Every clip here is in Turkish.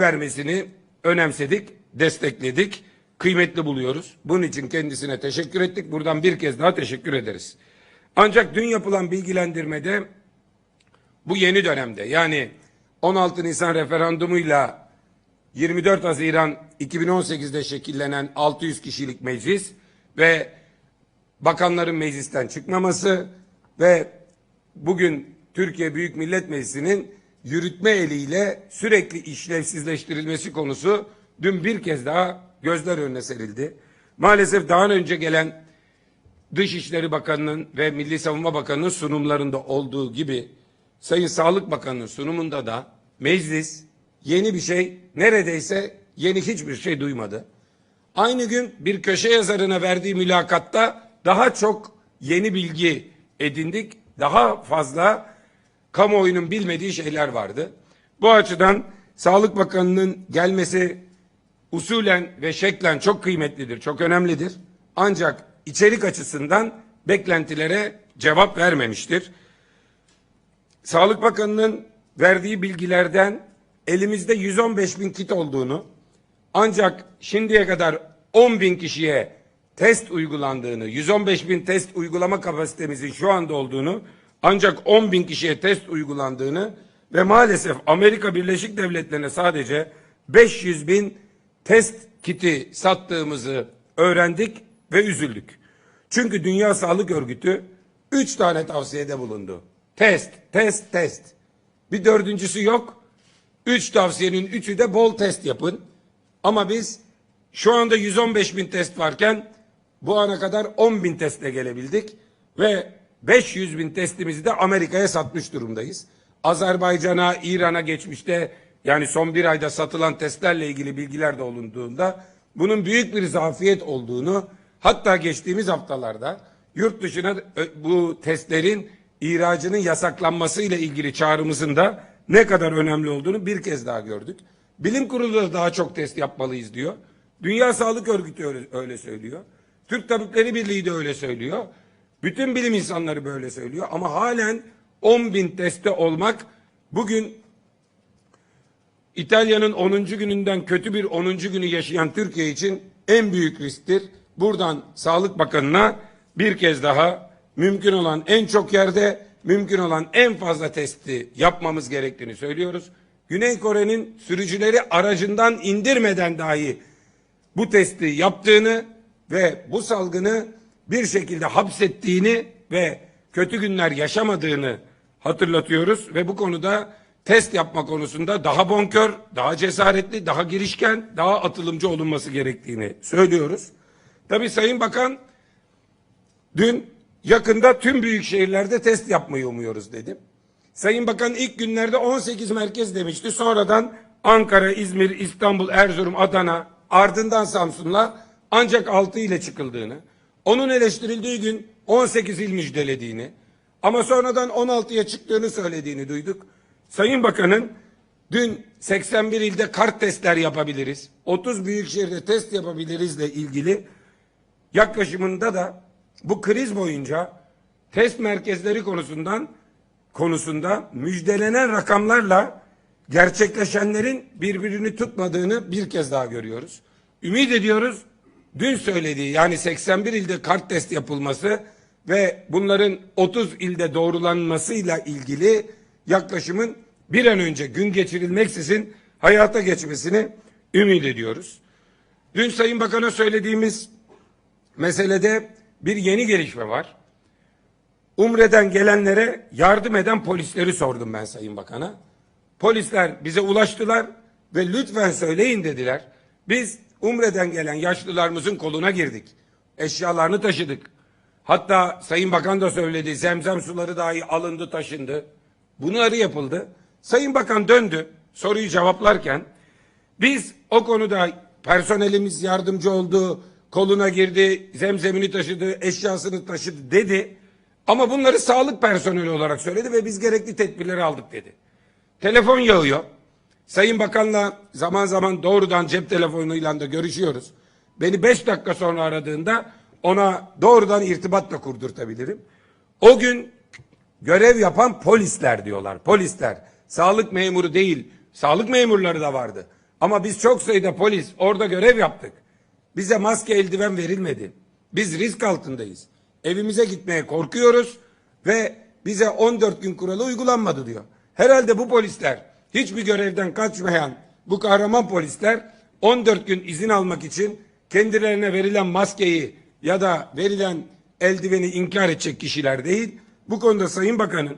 vermesini önemsedik, destekledik, kıymetli buluyoruz. Bunun için kendisine teşekkür ettik. Buradan bir kez daha teşekkür ederiz. Ancak dün yapılan bilgilendirmede bu yeni dönemde yani 16 Nisan referandumuyla 24 Haziran 2018'de şekillenen 600 kişilik meclis ve bakanların meclisten çıkmaması ve bugün Türkiye Büyük Millet Meclisi'nin yürütme eliyle sürekli işlevsizleştirilmesi konusu dün bir kez daha gözler önüne serildi. Maalesef daha önce gelen Dışişleri Bakanı'nın ve Milli Savunma Bakanı'nın sunumlarında olduğu gibi Sayın Sağlık Bakanı'nın sunumunda da meclis yeni bir şey neredeyse yeni hiçbir şey duymadı. Aynı gün bir köşe yazarına verdiği mülakatta daha çok yeni bilgi edindik. Daha fazla kamuoyunun bilmediği şeyler vardı. Bu açıdan Sağlık Bakanı'nın gelmesi usulen ve şeklen çok kıymetlidir, çok önemlidir. Ancak içerik açısından beklentilere cevap vermemiştir. Sağlık Bakanı'nın verdiği bilgilerden elimizde 115 bin kit olduğunu ancak şimdiye kadar 10 bin kişiye test uygulandığını, 115 bin test uygulama kapasitemizin şu anda olduğunu ancak 10 bin kişiye test uygulandığını ve maalesef Amerika Birleşik Devletleri'ne sadece 500 bin test kiti sattığımızı öğrendik ve üzüldük. Çünkü Dünya Sağlık Örgütü üç tane tavsiyede bulundu. Test, test, test. Bir dördüncüsü yok. Üç tavsiyenin üçü de bol test yapın. Ama biz şu anda 115 bin test varken bu ana kadar 10 bin testle gelebildik ve 500 bin testimizi de Amerika'ya satmış durumdayız. Azerbaycan'a, İran'a geçmişte yani son bir ayda satılan testlerle ilgili bilgiler de olunduğunda bunun büyük bir zafiyet olduğunu hatta geçtiğimiz haftalarda yurt dışına ö- bu testlerin ihracının yasaklanması ile ilgili çağrımızın da ne kadar önemli olduğunu bir kez daha gördük. Bilim kurulu da daha çok test yapmalıyız diyor. Dünya Sağlık Örgütü öyle, öyle söylüyor. Türk Tabipleri Birliği de öyle söylüyor. Bütün bilim insanları böyle söylüyor ama halen 10 bin teste olmak bugün İtalya'nın 10. gününden kötü bir 10. günü yaşayan Türkiye için en büyük risktir. Buradan Sağlık Bakanı'na bir kez daha mümkün olan en çok yerde mümkün olan en fazla testi yapmamız gerektiğini söylüyoruz. Güney Kore'nin sürücüleri aracından indirmeden dahi bu testi yaptığını ve bu salgını bir şekilde hapsettiğini ve kötü günler yaşamadığını hatırlatıyoruz ve bu konuda test yapma konusunda daha bonkör, daha cesaretli, daha girişken, daha atılımcı olunması gerektiğini söylüyoruz. Tabii Sayın Bakan dün yakında tüm büyük şehirlerde test yapmayı umuyoruz dedim. Sayın Bakan ilk günlerde 18 merkez demişti. Sonradan Ankara, İzmir, İstanbul, Erzurum, Adana, ardından Samsun'la ancak 6 ile çıkıldığını, onun eleştirildiği gün 18 il müjdelediğini ama sonradan 16'ya çıktığını söylediğini duyduk. Sayın Bakan'ın dün 81 ilde kart testler yapabiliriz, 30 büyük şehirde test yapabilirizle ilgili yaklaşımında da bu kriz boyunca test merkezleri konusundan konusunda müjdelenen rakamlarla gerçekleşenlerin birbirini tutmadığını bir kez daha görüyoruz. Ümit ediyoruz dün söylediği yani 81 ilde kart test yapılması ve bunların 30 ilde doğrulanmasıyla ilgili yaklaşımın bir an önce gün geçirilmeksizin hayata geçmesini ümit ediyoruz. Dün Sayın Bakan'a söylediğimiz meselede bir yeni gelişme var. Umre'den gelenlere yardım eden polisleri sordum ben Sayın Bakan'a. Polisler bize ulaştılar ve lütfen söyleyin dediler. Biz Umre'den gelen yaşlılarımızın koluna girdik. Eşyalarını taşıdık. Hatta Sayın Bakan da söyledi zemzem suları dahi alındı taşındı. Bunları yapıldı. Sayın Bakan döndü soruyu cevaplarken biz o konuda personelimiz yardımcı oldu, koluna girdi, zemzemini taşıdı, eşyasını taşıdı dedi. Ama bunları sağlık personeli olarak söyledi ve biz gerekli tedbirleri aldık dedi. Telefon yağıyor. Sayın Bakan'la zaman zaman doğrudan cep telefonuyla da görüşüyoruz. Beni beş dakika sonra aradığında ona doğrudan irtibatla kurdurtabilirim. O gün görev yapan polisler diyorlar. Polisler. Sağlık memuru değil. Sağlık memurları da vardı. Ama biz çok sayıda polis orada görev yaptık. Bize maske eldiven verilmedi. Biz risk altındayız. Evimize gitmeye korkuyoruz ve bize 14 gün kuralı uygulanmadı diyor. Herhalde bu polisler hiçbir görevden kaçmayan bu kahraman polisler 14 gün izin almak için kendilerine verilen maskeyi ya da verilen eldiveni inkar edecek kişiler değil. Bu konuda Sayın Bakan'ın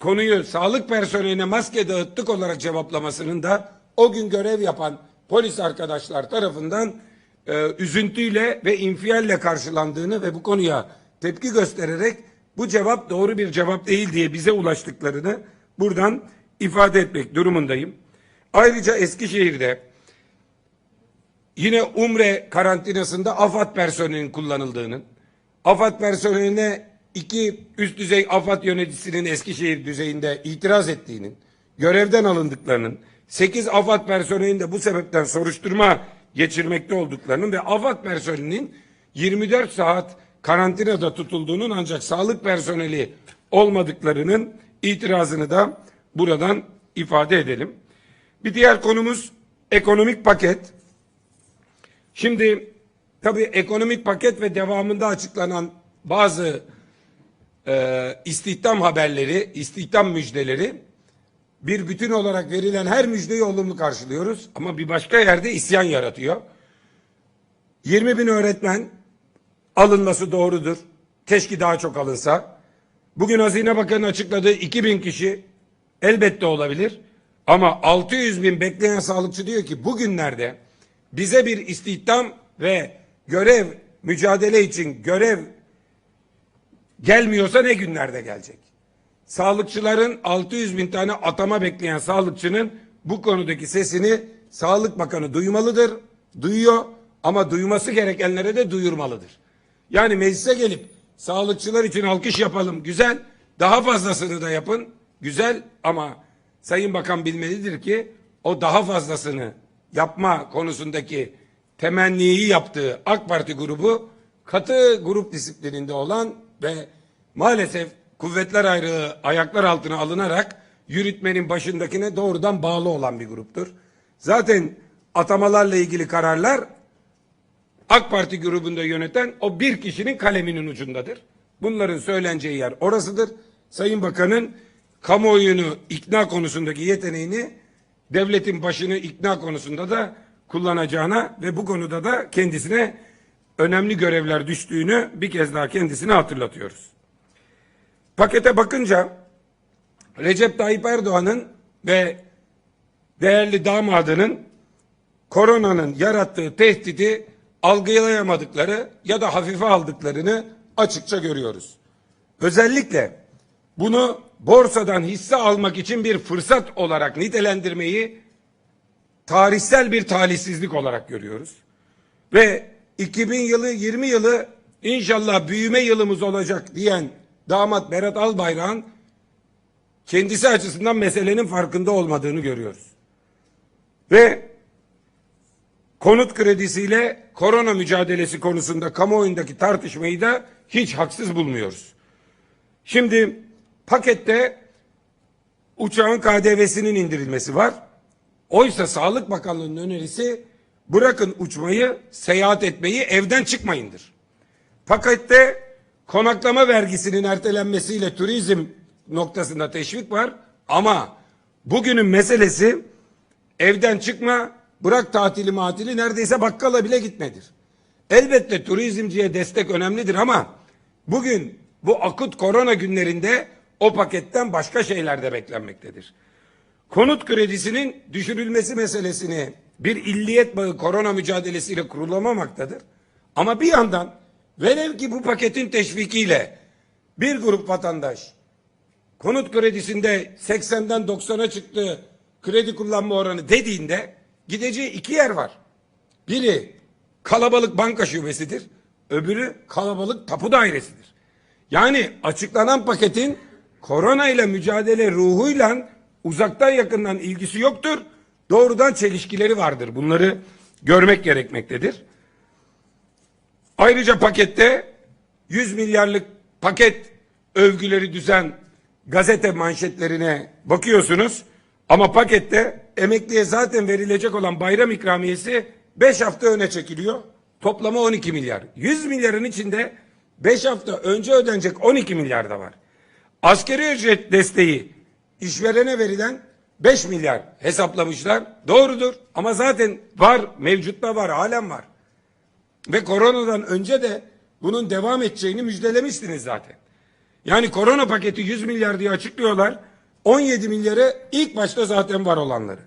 konuyu sağlık personeline maske dağıttık olarak cevaplamasının da o gün görev yapan polis arkadaşlar tarafından e, üzüntüyle ve infialle karşılandığını ve bu konuya tepki göstererek bu cevap doğru bir cevap değil diye bize ulaştıklarını buradan ifade etmek durumundayım. Ayrıca Eskişehir'de yine Umre karantinasında AFAD personelinin kullanıldığının, AFAD personeline iki üst düzey AFAD yöneticisinin Eskişehir düzeyinde itiraz ettiğinin, görevden alındıklarının, 8 AFAD personelinin de bu sebepten soruşturma geçirmekte olduklarının ve AFAD personelinin 24 saat karantinada tutulduğunun ancak sağlık personeli olmadıklarının itirazını da buradan ifade edelim. Bir diğer konumuz ekonomik paket. Şimdi tabii ekonomik paket ve devamında açıklanan bazı e, istihdam haberleri, istihdam müjdeleri bir bütün olarak verilen her müjdeyi olumlu karşılıyoruz. Ama bir başka yerde isyan yaratıyor. 20 bin öğretmen alınması doğrudur. Keşke daha çok alınsa. Bugün Hazine Bakanı açıkladığı 2 bin kişi elbette olabilir. Ama 600 bin bekleyen sağlıkçı diyor ki bugünlerde bize bir istihdam ve görev mücadele için görev gelmiyorsa ne günlerde gelecek? Sağlıkçıların 600 bin tane atama bekleyen sağlıkçının bu konudaki sesini Sağlık Bakanı duymalıdır, duyuyor ama duyması gerekenlere de duyurmalıdır. Yani meclise gelip sağlıkçılar için alkış yapalım güzel, daha fazlasını da yapın güzel ama Sayın Bakan bilmelidir ki o daha fazlasını yapma konusundaki temenniyi yaptığı AK Parti grubu katı grup disiplininde olan ve maalesef kuvvetler ayrığı ayaklar altına alınarak yürütmenin başındakine doğrudan bağlı olan bir gruptur. Zaten atamalarla ilgili kararlar AK Parti grubunda yöneten o bir kişinin kaleminin ucundadır. Bunların söyleneceği yer orasıdır. Sayın Bakan'ın kamuoyunu ikna konusundaki yeteneğini devletin başını ikna konusunda da kullanacağına ve bu konuda da kendisine önemli görevler düştüğünü bir kez daha kendisine hatırlatıyoruz. Pakete bakınca Recep Tayyip Erdoğan'ın ve değerli damadının koronanın yarattığı tehdidi algılayamadıkları ya da hafife aldıklarını açıkça görüyoruz. Özellikle bunu borsadan hisse almak için bir fırsat olarak nitelendirmeyi tarihsel bir talihsizlik olarak görüyoruz. Ve 2000 yılı 20 yılı inşallah büyüme yılımız olacak diyen damat Berat Albayrak'ın kendisi açısından meselenin farkında olmadığını görüyoruz. Ve konut kredisiyle korona mücadelesi konusunda kamuoyundaki tartışmayı da hiç haksız bulmuyoruz. Şimdi pakette uçağın KDV'sinin indirilmesi var. Oysa Sağlık Bakanlığı'nın önerisi bırakın uçmayı, seyahat etmeyi evden çıkmayındır. Pakette konaklama vergisinin ertelenmesiyle turizm noktasında teşvik var ama bugünün meselesi evden çıkma, bırak tatili matili neredeyse bakkala bile gitmedir. Elbette turizmciye destek önemlidir ama bugün bu akut korona günlerinde o paketten başka şeyler de beklenmektedir. Konut kredisinin düşürülmesi meselesini bir illiyet bağı korona mücadelesiyle kurulamamaktadır. Ama bir yandan velev ki bu paketin teşvikiyle bir grup vatandaş konut kredisinde 80'den 90'a çıktı kredi kullanma oranı dediğinde gideceği iki yer var. Biri kalabalık banka şubesidir, öbürü kalabalık tapu dairesidir. Yani açıklanan paketin korona ile mücadele ruhuyla uzaktan yakından ilgisi yoktur. Doğrudan çelişkileri vardır. Bunları görmek gerekmektedir. Ayrıca pakette 100 milyarlık paket övgüleri düzen gazete manşetlerine bakıyorsunuz. Ama pakette emekliye zaten verilecek olan bayram ikramiyesi 5 hafta öne çekiliyor. Toplamı 12 milyar. 100 milyarın içinde 5 hafta önce ödenecek 12 milyar da var. Askeri ücret desteği işverene verilen 5 milyar hesaplamışlar. Doğrudur ama zaten var, mevcutta var, halen var. Ve koronadan önce de bunun devam edeceğini müjdelemiştiniz zaten. Yani korona paketi 100 milyar diye açıklıyorlar. 17 milyarı ilk başta zaten var olanları.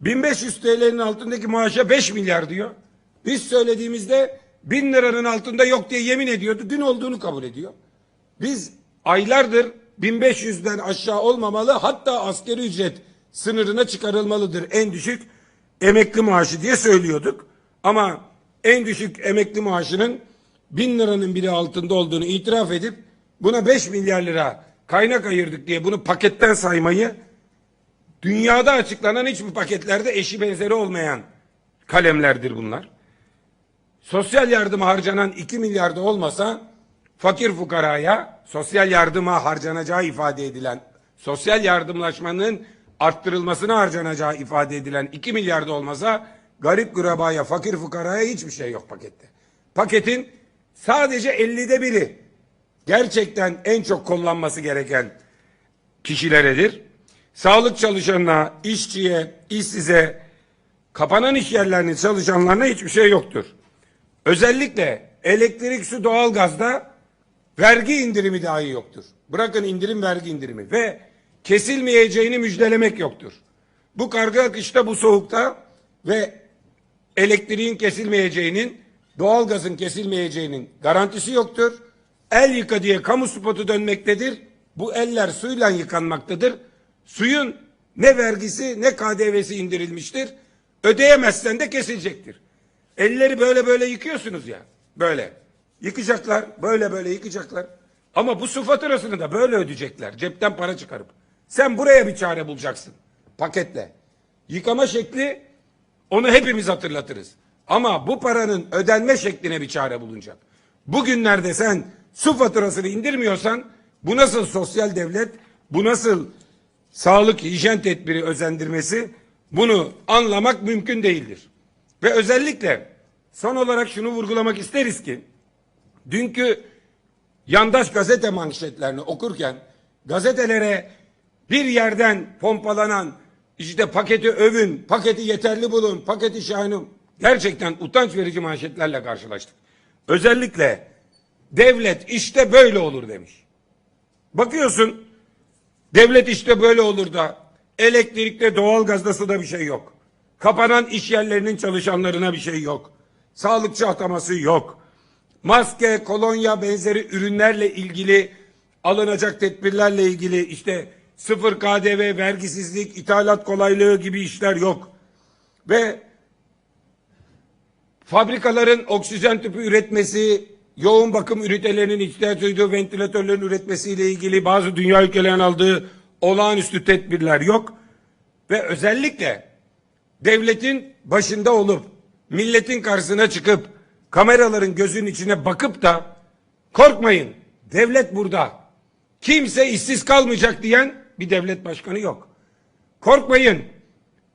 1500 TL'nin altındaki maaşa 5 milyar diyor. Biz söylediğimizde 1000 liranın altında yok diye yemin ediyordu. Dün olduğunu kabul ediyor. Biz aylardır 1500'den aşağı olmamalı hatta askeri ücret sınırına çıkarılmalıdır en düşük emekli maaşı diye söylüyorduk. Ama en düşük emekli maaşının 1000 liranın biri altında olduğunu itiraf edip buna 5 milyar lira kaynak ayırdık diye bunu paketten saymayı dünyada açıklanan hiçbir paketlerde eşi benzeri olmayan kalemlerdir bunlar. Sosyal yardıma harcanan 2 milyarda olmasa fakir fukaraya sosyal yardıma harcanacağı ifade edilen sosyal yardımlaşmanın arttırılmasına harcanacağı ifade edilen 2 milyarda olmasa garip kurabaya fakir fukaraya hiçbir şey yok pakette. Paketin sadece 50'de biri gerçekten en çok kullanması gereken kişileredir. Sağlık çalışanına, işçiye, işsize, kapanan iş yerlerinin çalışanlarına hiçbir şey yoktur. Özellikle elektrik, su, doğalgazda vergi indirimi dahi yoktur. Bırakın indirim vergi indirimi ve kesilmeyeceğini müjdelemek yoktur. Bu karga akışta bu soğukta ve elektriğin kesilmeyeceğinin, doğalgazın kesilmeyeceğinin garantisi yoktur. El yıka diye kamu spotu dönmektedir. Bu eller suyla yıkanmaktadır. Suyun ne vergisi ne KDV'si indirilmiştir. Ödeyemezsen de kesilecektir. Elleri böyle böyle yıkıyorsunuz ya. Böyle. Yıkacaklar. Böyle böyle yıkacaklar. Ama bu su faturasını da böyle ödeyecekler. Cepten para çıkarıp. Sen buraya bir çare bulacaksın. Paketle. Yıkama şekli onu hepimiz hatırlatırız. Ama bu paranın ödenme şekline bir çare bulunacak. Bugünlerde sen su faturasını indirmiyorsan bu nasıl sosyal devlet, bu nasıl sağlık hijyen tedbiri özendirmesi bunu anlamak mümkün değildir. Ve özellikle son olarak şunu vurgulamak isteriz ki dünkü yandaş gazete manşetlerini okurken gazetelere bir yerden pompalanan işte paketi övün, paketi yeterli bulun, paketi şahinum gerçekten utanç verici manşetlerle karşılaştık. Özellikle devlet işte böyle olur demiş. Bakıyorsun devlet işte böyle olur da elektrikte doğalgazda suda bir şey yok. Kapanan iş yerlerinin çalışanlarına bir şey yok. Sağlıkçı ataması yok. Maske, kolonya benzeri ürünlerle ilgili alınacak tedbirlerle ilgili işte sıfır KDV, vergisizlik, ithalat kolaylığı gibi işler yok. Ve fabrikaların oksijen tüpü üretmesi, yoğun bakım ünitelerinin ihtiyaç duyduğu ventilatörlerin üretmesiyle ilgili bazı dünya ülkelerinin aldığı olağanüstü tedbirler yok. Ve özellikle devletin başında olup milletin karşısına çıkıp kameraların gözünün içine bakıp da korkmayın devlet burada kimse işsiz kalmayacak diyen bir devlet başkanı yok. Korkmayın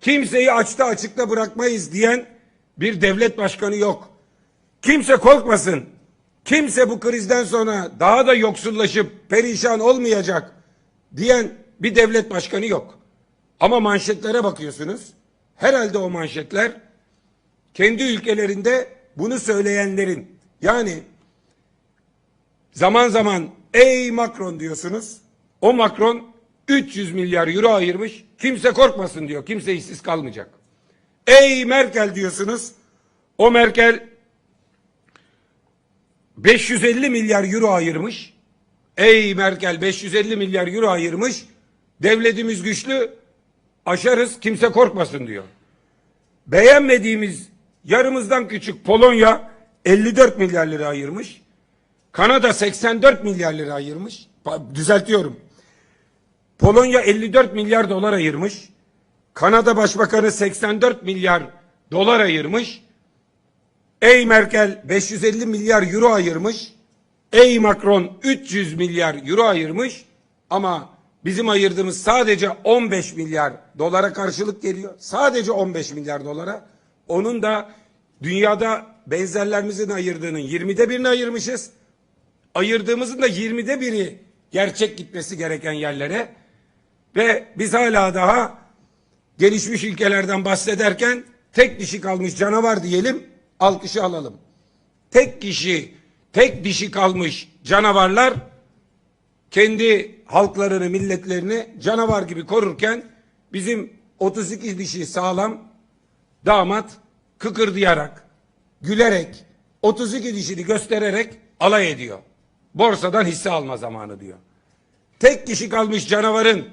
kimseyi açta açıkta bırakmayız diyen bir devlet başkanı yok. Kimse korkmasın. Kimse bu krizden sonra daha da yoksullaşıp perişan olmayacak diyen bir devlet başkanı yok. Ama manşetlere bakıyorsunuz. Herhalde o manşetler kendi ülkelerinde bunu söyleyenlerin yani zaman zaman ey Macron diyorsunuz. O Macron 300 milyar euro ayırmış. Kimse korkmasın diyor. Kimse işsiz kalmayacak. Ey Merkel diyorsunuz. O Merkel 550 milyar euro ayırmış. Ey Merkel 550 milyar euro ayırmış. Devletimiz güçlü. Aşarız kimse korkmasın diyor. Beğenmediğimiz yarımızdan küçük Polonya 54 milyar lira ayırmış. Kanada 84 milyar lira ayırmış. Düzeltiyorum. Polonya 54 milyar dolar ayırmış. Kanada Başbakanı 84 milyar dolar ayırmış. Ey Merkel 550 milyar euro ayırmış. Ey Macron 300 milyar euro ayırmış. Ama Bizim ayırdığımız sadece 15 milyar dolara karşılık geliyor. Sadece 15 milyar dolara. Onun da dünyada benzerlerimizin ayırdığının 20'de birini ayırmışız. Ayırdığımızın da 20'de biri gerçek gitmesi gereken yerlere. Ve biz hala daha gelişmiş ülkelerden bahsederken tek dişi kalmış canavar diyelim, alkışı alalım. Tek kişi, tek dişi kalmış canavarlar kendi halklarını, milletlerini canavar gibi korurken bizim 32 dişi sağlam damat kıkırdayarak, gülerek, 32 dişini göstererek alay ediyor. Borsadan hisse alma zamanı diyor. Tek kişi kalmış canavarın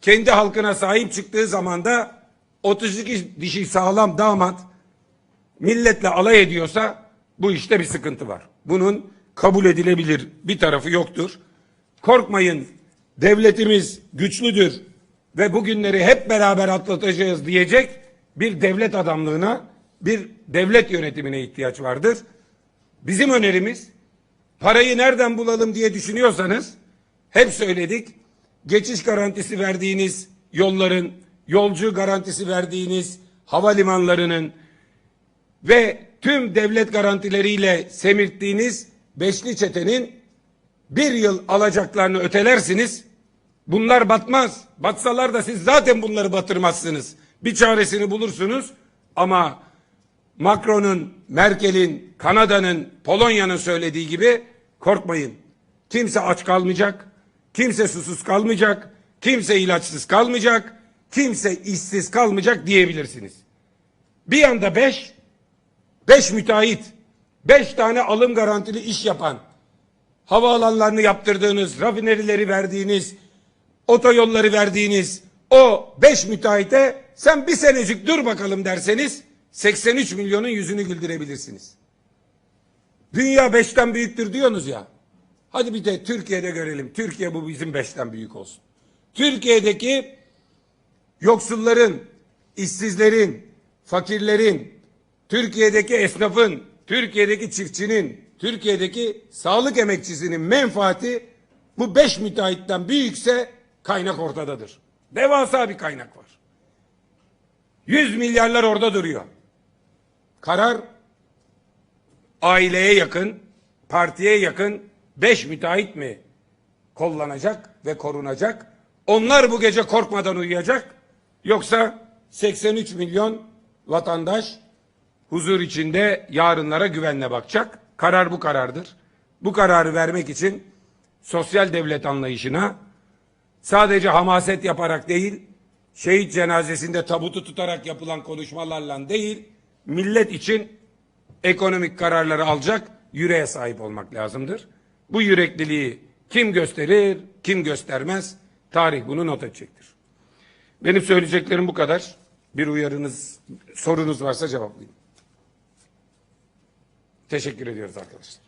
kendi halkına sahip çıktığı zamanda 32 dişi sağlam damat milletle alay ediyorsa bu işte bir sıkıntı var. Bunun kabul edilebilir bir tarafı yoktur. Korkmayın devletimiz güçlüdür ve bugünleri hep beraber atlatacağız diyecek bir devlet adamlığına, bir devlet yönetimine ihtiyaç vardır. Bizim önerimiz parayı nereden bulalım diye düşünüyorsanız hep söyledik. Geçiş garantisi verdiğiniz yolların, yolcu garantisi verdiğiniz havalimanlarının ve tüm devlet garantileriyle semirttiğiniz beşli çetenin bir yıl alacaklarını ötelersiniz. Bunlar batmaz. Batsalar da siz zaten bunları batırmazsınız. Bir çaresini bulursunuz ama Macron'un, Merkel'in, Kanada'nın, Polonya'nın söylediği gibi korkmayın. Kimse aç kalmayacak, kimse susuz kalmayacak, kimse ilaçsız kalmayacak, kimse işsiz kalmayacak diyebilirsiniz. Bir yanda beş, beş müteahhit, beş tane alım garantili iş yapan, havaalanlarını yaptırdığınız, rafinerileri verdiğiniz, otoyolları verdiğiniz o beş müteahhite sen bir senecik dur bakalım derseniz 83 milyonun yüzünü güldürebilirsiniz. Dünya beşten büyüktür diyorsunuz ya. Hadi bir de Türkiye'de görelim. Türkiye bu bizim beşten büyük olsun. Türkiye'deki yoksulların, işsizlerin, fakirlerin, Türkiye'deki esnafın, Türkiye'deki çiftçinin, Türkiye'deki sağlık emekçisinin menfaati bu beş müteahhitten büyükse kaynak ortadadır. Devasa bir kaynak var. Yüz milyarlar orada duruyor. Karar aileye yakın, partiye yakın beş müteahhit mi kollanacak ve korunacak? Onlar bu gece korkmadan uyuyacak. Yoksa 83 milyon vatandaş huzur içinde yarınlara güvenle bakacak. Karar bu karardır. Bu kararı vermek için sosyal devlet anlayışına sadece hamaset yaparak değil, şehit cenazesinde tabutu tutarak yapılan konuşmalarla değil, millet için ekonomik kararları alacak yüreğe sahip olmak lazımdır. Bu yürekliliği kim gösterir, kim göstermez, tarih bunu not edecektir. Benim söyleyeceklerim bu kadar. Bir uyarınız, sorunuz varsa cevaplayayım. Teşekkür ediyoruz arkadaşlar.